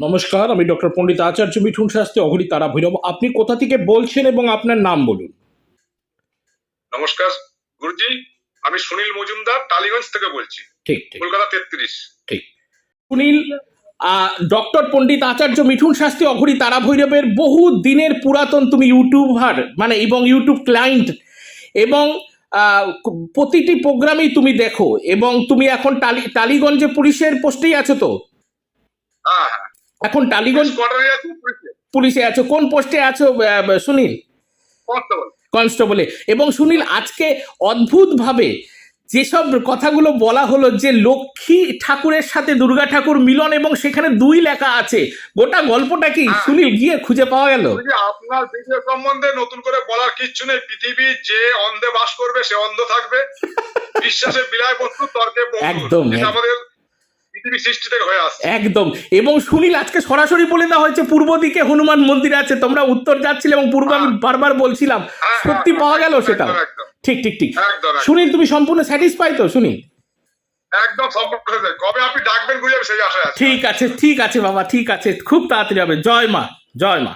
নমস্কার আমি ডক্টর পণ্ডিত আচার্য মিঠুন শাস্ত্রী অঘরী তারা ভৈরব। আপনি কোথা থেকে বলছেন এবং আপনার নাম বলুন? নমস্কার গুরুজি আমি সুনীল মজুমদার টালিগঞ্জ থেকে বলছি। ঠিক ঠিক। কলকাতা তেত্রিশ। ঠিক। সুনীল ডক্টর পণ্ডিত আচার্য মিঠুন শাস্ত্রী অঘরী তারা ভৈরবের বহু দিনের পুরাতন তুমি ইউটিউবার মানে এবং ইউটিউব ক্লায়েন্ট এবং আহ, প্রতিটি প্রোগ্রামেই তুমি দেখো এবং তুমি এখন টালি টালিগঞ্জে পুলিশের পোস্টেই আছো তো? এখন টালিগঞ্জ পুলিশে। আছো। কোন পোস্টে আছো সুনীল? কনস্টেবলে। এবং সুনীল আজকে অদ্ভুতভাবে যেসব কথাগুলো বলা হলো যে লক্ষ্মী ঠাকুরের সাথে দুর্গা ঠাকুর মিলন এবং সেখানে দুই লেখা আছে গোটা গল্পটা কি হ্যাঁ। সুনীল গিয়ে খুঁজে পাওয়া গেল? আপনার ভিডিও সম্বন্ধে নতুন করে বলার কিচ্ছু নেই। পৃথিবী যে অন্ধে বাস করবে সে অন্ধ থাকবে। বিশ্বাসে বিলায় বস্তু তর্কে একদম। আমাদের পৃথিবী সৃষ্টি থেকে হয়ে আসছে। একদম। এবং সুনীল আজকে সরাসরি বলে দেওয়া হয়েছে পূর্ব দিকে হনুমান মন্দির আছে তোমরা উত্তর যাচ্ছিলে এবং পূর্ব আমি বারবার বলছিলাম হ্যাঁ, সত্যি হ্যাঁ, পাওয়া গেল সেটা। ঠিক ঠিক ঠিক। সুনীল তুমি সম্পূর্ণ স্যাটিসফাই তো সুনীল? একদম কবে আপনি ডাকবেন ঠিক আছে ঠিক আছে বাবা ঠিক আছে। খুব তাড়াতাড়ি হবে। জয় মা জয় মা।